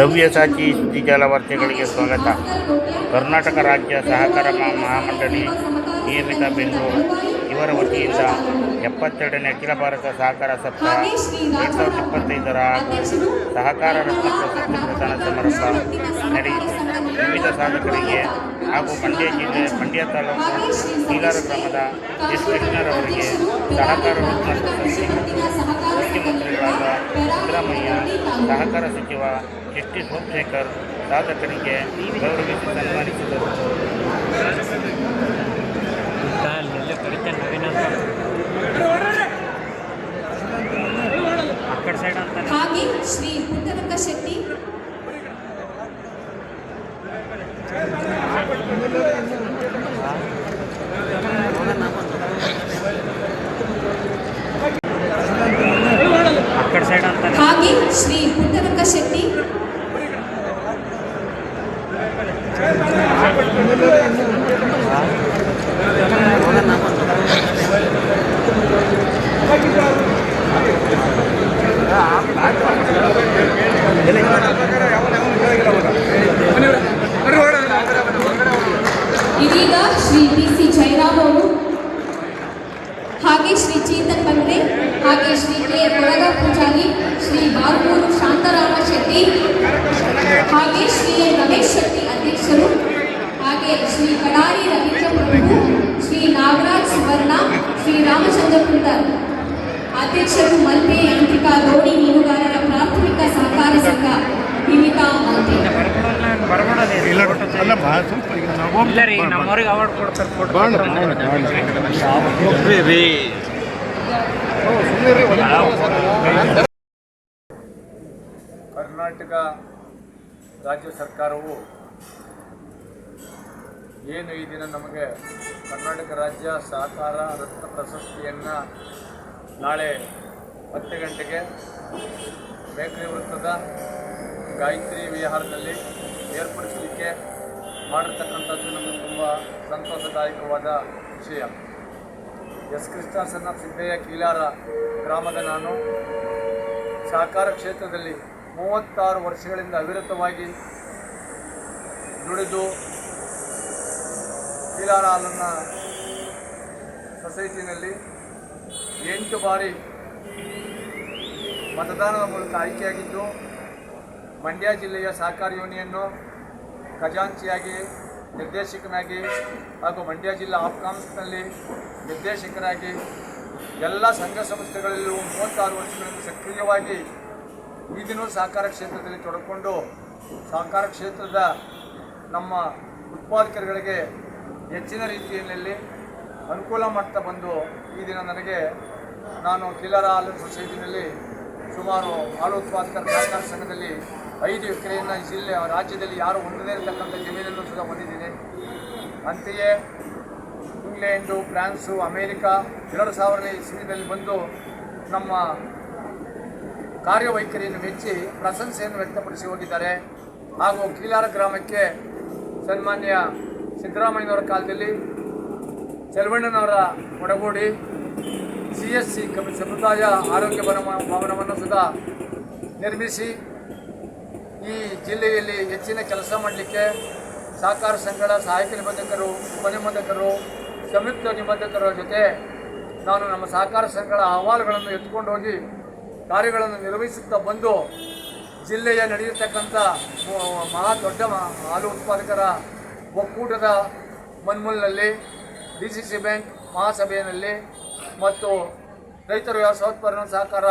ಸವ್ಯಸಾಚಿ ಸುದ್ದಿಜಾಲ ವಾರ್ತೆಗಳಿಗೆ ಸ್ವಾಗತ. ಕರ್ನಾಟಕ ರಾಜ್ಯ ಸಹಕಾರ ಮಹಾ- ಮಹಾಮಂಡಳಿ ನಿಯಮಿತ ಬೆಂಗಳೂರು. ಇವರ ವತಿಯಿಂದ ಎಪ್ಪತ್ತೆರಡನೇ ಅಖಿಲ ಭಾರತ ಸಹಕಾರ ಸಪ್ತಾಹ ಎರಡು ಸಾವಿರದ ಇಪ್ಪತ್ತೈದರ ಹಾಗೂ ಸಹಕಾರ ರತ್ನ ಪ್ರಶಸ್ತಿ ಪ್ರದಾನ ಸಮಾರಂಭ ನಡೆಯಿತು. ವಿವಿಧ ಸಾಧಕರಿಗೆ ಹಾಗೂ ಮಂಡ್ಯ ಜಿಲ್ಲೆ, ಮಂಡ್ಯ ತಾಲೂಕು, ಶೀಲಾರ ಗ್ರಾಮದ ಎಸ್ ಕೃಷ್ಣರವರಿಗೆ ಸಹಕಾರ ರತ್ನ ಪ್ರಶಸ್ತಿ ಸಿದ್ದರಾಮಯ್ಯ ಸಹಕಾರ ಸಚಿವ ಎಸ್ ಟಿ ಸೋಮಶೇಖರ್ ಸಾಧಕರಿಗೆ ಗೌರವಿಸಿ ಸನ್ಮಾನಿಸಿದರು. ಹಾಗೆ ಶ್ರೀ ಪುಟ್ಟರಂಗ ಶೆಟ್ಟಿ ಆ ಕಡೆ ಸೈಡ್ ಅಂತಾನೆ ಹಾಗೆ ಶ್ರೀ ಪುಟ್ಟರಂಗ ಶೆಟ್ಟಿ ಇದೀಗ ಶ್ರೀ ಬಿ ಸಿ ಜಯರಾಮ್ ಅವರು ಹಾಗೆ ಶ್ರೀ ಚೇತನ್ ಬಂಗ್ರೆ ಹಾಗೆ ಶ್ರೀ ಕೆ ಕೊಳಗ ಪೂಜಾರಿ ಶ್ರೀ ಬಾರ್ಗೂರು ಶಾಂತರಾಮ ಶೆಟ್ಟಿ ಹಾಗೆ ಶ್ರೀ ರಮೇಶ್ ಶೆಟ್ಟಿ ಅಧ್ಯಕ್ಷರು ಹಾಗೆ ಶ್ರೀ ಕಡಾರಿ ರವೀಂದ್ರ ಪ್ರಭು ಶ್ರೀ ನಾಗರಾಜ್ ಸುವರ್ಣ ಶ್ರೀ ಕುಂದರ್ ಅಧ್ಯಕ್ಷರು ಮಲ್ಪೆ ಯಾಂತ್ರಿಕ ದೋಣಿ ಮೀನುಗಾರರ ಪ್ರಾಥಮಿಕ ಸಹಕಾರ ಸಂಘ ಮಾಲ್ಪೆ ಕರ್ನಾಟಕ ಇಲ್ಲ ಅಲ್ಲ ಏನು ಈ ದಿನ ನಮಗೆ ಕರ್ನಾಟಕ ರಾಜ್ಯ ಸಹಕಾರ ರತ್ನ ಪ್ರಶಸ್ತಿಯನ್ನು ನಾಳೆ ಹತ್ತು ಗಂಟೆಗೆ ಬೇಕರಿ ವೃತ್ತದ ಗಾಯತ್ರಿ ವಿಹಾರದಲ್ಲಿ ಏರ್ಪಡಿಸಲಿಕ್ಕೆ ಮಾಡಿರ್ತಕ್ಕಂಥದ್ದು ನಮಗೆ ತುಂಬ ಸಂತೋಷದಾಯಕವಾದ ವಿಷಯ. ಎಸ್ ಕೃಷ್ಣಾಸನ ಸಿದ್ದಯ್ಯ ಕೀಲಾರ ಗ್ರಾಮದ ನಾನು. ಸಹಕಾರ ಕ್ಷೇತ್ರದಲ್ಲಿ ಮೂವತ್ತಾರು ವರ್ಷಗಳಿಂದ ಅವಿರತವಾಗಿ ದುಡಿದು ಕೀಲಾರ ಹಾಲನ್ನ ಸೊಸೈಟಿನಲ್ಲಿ ಎಂಟು ಬಾರಿ ಮತದಾನದ ಮೂಲಕ ಆಯ್ಕೆಯಾಗಿದ್ದು, ಮಂಡ್ಯ ಜಿಲ್ಲೆಯ ಸಹಕಾರ ಯೂನಿಯನ್ನು ಖಜಾಂಚಿಯಾಗಿ ನಿರ್ದೇಶಕನಾಗಿ ಹಾಗೂ ಮಂಡ್ಯ ಜಿಲ್ಲಾ ಆಪ್ಕಾಮ್ಸ್ನಲ್ಲಿ ನಿರ್ದೇಶಕರಾಗಿ ಎಲ್ಲ ಸಂಘ ಸಂಸ್ಥೆಗಳಲ್ಲೂ ಮೂವತ್ತಾರು ವರ್ಷಗಳಿಂದ ಸಕ್ರಿಯವಾಗಿ ಈ ದಿನ ಸಹಕಾರ ಕ್ಷೇತ್ರದಲ್ಲಿ ತೊಡಕೊಂಡು, ಸಹಕಾರ ಕ್ಷೇತ್ರದ ನಮ್ಮ ಉತ್ಪಾದಕರುಗಳಿಗೆ ಹೆಚ್ಚಿನ ರೀತಿಯಲ್ಲಿ ಅನುಕೂಲ ಮಾಡ್ತಾ ಬಂದು ಈ ದಿನ ನನಗೆ ನಾನು ಕಿಲ್ಲರ ಹಾಲು ಸೊಸೈಟಿನಲ್ಲಿ ಸುಮಾರು ಹಾಲು ಉತ್ಪಾದಕರ ಸಹಕಾರ ಸಂಘದಲ್ಲಿ ಐದು ಎಕರೆಯನ್ನು ಜಿಲ್ಲೆ, ರಾಜ್ಯದಲ್ಲಿ ಯಾರು ಹೊಂದದೇ ಇರತಕ್ಕಂಥ ಜಮೀನನ್ನು ಸಹ ಹೊಂದಿದ್ದೀನಿ ಅಂತೆಯೇ ಇಂಗ್ಲೆಂಡು, ಫ್ರಾನ್ಸು, ಅಮೇರಿಕಾ ಎರಡು ಸಾವಿರನೇ ಇಸ್ವಿನಲ್ಲಿ ಬಂದು ನಮ್ಮ ಕಾರ್ಯವೈಖರಿಯನ್ನು ಮೆಚ್ಚಿ ಪ್ರಶಂಸೆಯನ್ನು ವ್ಯಕ್ತಪಡಿಸಿ ಹೋಗಿದ್ದಾರೆ. ಹಾಗೂ ಕೀಲಾರ ಗ್ರಾಮಕ್ಕೆ ಸನ್ಮಾನ್ಯ ಸಿದ್ದರಾಮಯ್ಯನವರ ಕಾಲದಲ್ಲಿ ಚಲವಣ್ಣನವರ ಒಡಗೂಡಿ ಸಿ ಎಸ್ ಸಿ ಕಮಿ ಸಮುದಾಯ ಆರೋಗ್ಯ ಭವನ ಭವನವನ್ನು ಸುಧಾ ನಿರ್ಮಿಸಿ ಈ ಜಿಲ್ಲೆಯಲ್ಲಿ ಹೆಚ್ಚಿನ ಕೆಲಸ ಮಾಡಲಿಕ್ಕೆ ಸಹಕಾರ ಸಂಘಗಳ ಸಹಾಯಕ ನಿಬಂಧಕರು ಉಪನಿಬಂಧಕರು ಸಂಯುಕ್ತ ನಿಬಂಧಕರ ಜೊತೆ ನಾನು ನಮ್ಮ ಸಹಕಾರ ಸಂಘಗಳ ಅಹವಾಲುಗಳನ್ನು ಎತ್ಕೊಂಡು ಹೋಗಿ ಕಾರ್ಯಗಳನ್ನು ನಿರ್ವಹಿಸುತ್ತಾ ಬಂದು ಜಿಲ್ಲೆಯ ನಡೆಯತಕ್ಕಂಥ ಮಹಾ ದೊಡ್ಡ ಹಾಲು ಉತ್ಪಾದಕರ ಒಕ್ಕೂಟದ ಮನ್ಮೂಲ್ನಲ್ಲಿ ಡಿ ಸಿ ಸಿ ಬ್ಯಾಂಕ್ ಮಹಾಸಭೆಯಲ್ಲಿ ಮತ್ತು ರೈತರು ವ್ಯವಸಾಯೋತ್ಪಾದನಾ ಸಹಕಾರ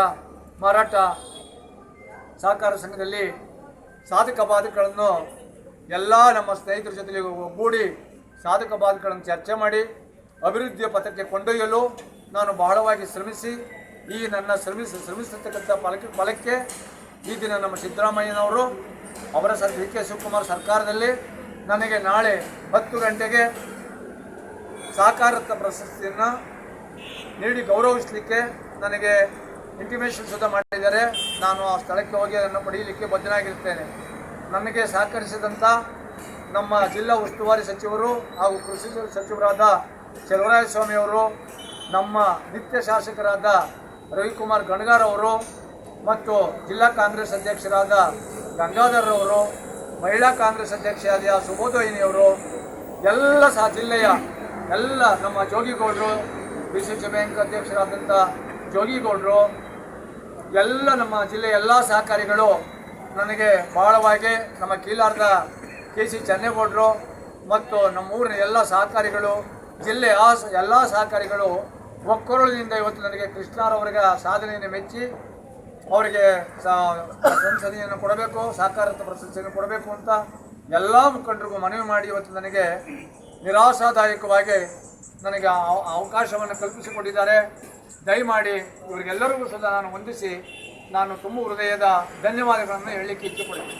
ಮಾರಾಟ ಸಹಕಾರ ಸಂಘದಲ್ಲಿ ಸಾಧಕ ಬಾಧಕಗಳನ್ನು ಎಲ್ಲ ನಮ್ಮ ಸ್ನೇಹಿತರ ಜೊತೆಗೆ ಒಗ್ಗೂಡಿ ಸಾಧಕ ಬಾಧಕಗಳನ್ನು ಚರ್ಚೆ ಮಾಡಿ ಅಭಿವೃದ್ಧಿಯ ಪಥಕ್ಕೆ ಕೊಂಡೊಯ್ಯಲು ನಾನು ಬಹಳವಾಗಿ ಶ್ರಮಿಸಿ ಈ ನನ್ನ ಶ್ರಮಿಸ, ಶ್ರಮಿಸತಕ್ಕಂಥ ಫಲಕ್ಕೆ ಫಲಕ್ಕೆ ಈ ದಿನ ನಮ್ಮ ಸಿದ್ದರಾಮಯ್ಯನವರು ಅವರ ಸರ್ ಡಿ ಕೆ ಶಿವಕುಮಾರ್ ಸರ್ಕಾರದಲ್ಲಿ ನನಗೆ ನಾಳೆ ಹತ್ತು ಗಂಟೆಗೆ ಸಾಕಾರತ್ವ ಪ್ರಶಸ್ತಿಯನ್ನು ನೀಡಿ ಗೌರವಿಸಲಿಕ್ಕೆ ನನಗೆ ಇಂಟಿಮೇಷನ್ ಸುದ್ದ ಮಾಡಿದ್ದಾರೆ. ನಾನು ಆ ಸ್ಥಳಕ್ಕೆ ಹೋಗಿ ಅದನ್ನು ಪಡೆಯಲಿಕ್ಕೆ ಬದ್ಧನಾಗಿರ್ತೇನೆ ನನಗೆ ಸಹಕರಿಸಿದಂಥ ನಮ್ಮ ಜಿಲ್ಲಾ ಉಸ್ತುವಾರಿ ಸಚಿವರು ಹಾಗೂ ಕೃಷಿ ಸಚಿವರಾದ ಸ್ವಾಮಿಯವರು ನಮ್ಮ ನಿತ್ಯ ಶಾಸಕರಾದ ರವಿಕುಮಾರ್ ಗಣಗಾರ್ ಅವರು ಮತ್ತು ಜಿಲ್ಲಾ ಕಾಂಗ್ರೆಸ್ ಅಧ್ಯಕ್ಷರಾದ ಗಂಗಾಧರ್ರವರು ಮಹಿಳಾ ಕಾಂಗ್ರೆಸ್ ಅಧ್ಯಕ್ಷರಾದ ಸುಬೋಧೋಯಿನಿಯವರು ಎಲ್ಲ ಸಹ ಜಿಲ್ಲೆಯ ಎಲ್ಲ ನಮ್ಮ ಜೋಗಿಗೌಡರು ಬಿ ಸಿ ಬ್ಯಾಂಕ್ ಅಧ್ಯಕ್ಷರಾದಂಥ ಜೋಗಿಗೌಡರು, ಎಲ್ಲ ನಮ್ಮ ಜಿಲ್ಲೆಯ ಎಲ್ಲ ಸಹಕಾರಿಗಳು ನನಗೆ ಬಹಳವಾಗಿ ನಮ್ಮ ಕೀಲಾರ್ಧ ಕೆ ಸಿ ಚನ್ನೇಗೌಡರು ಮತ್ತು ನಮ್ಮ ಊರಿನ ಎಲ್ಲ ಸಹಕಾರಿಗಳು, ಜಿಲ್ಲೆಯ ಎಲ್ಲ ಸಹಕಾರಿಗಳು ಒಕ್ಕೊರಳಿನಿಂದ ಇವತ್ತು ನನಗೆ ಕೃಷ್ಣರವರಿಗೆ ಸಾಧನೆಯನ್ನು ಮೆಚ್ಚಿ ಅವರಿಗೆ ಸಂಸದೆಯನ್ನು ಕೊಡಬೇಕು, ಸಹಕಾರದ ಪ್ರಶಂಸೆಯನ್ನು ಕೊಡಬೇಕು ಅಂತ ಎಲ್ಲ ಮುಖಂಡರಿಗೂ ಮನವಿ ಮಾಡಿ ಇವತ್ತು ನನಗೆ ನಿರಾಶಾದಾಯಕವಾಗಿ ನನಗೆ ಅವ- ಅವಕಾಶವನ್ನು ಕಲ್ಪಿಸಿಕೊಂಡಿದ್ದಾರೆ ದಯಮಾಡಿ ಇವರಿಗೆಲ್ಲರಿಗೂ ಸಹ ನಾನು ವಂದಿಸಿ, ನಾನು ತುಂಬ ಹೃದಯದ ಧನ್ಯವಾದಗಳನ್ನು ಹೇಳಲಿಕ್ಕೆ ಇಚ್ಛೆಪಡ್ತೀನಿ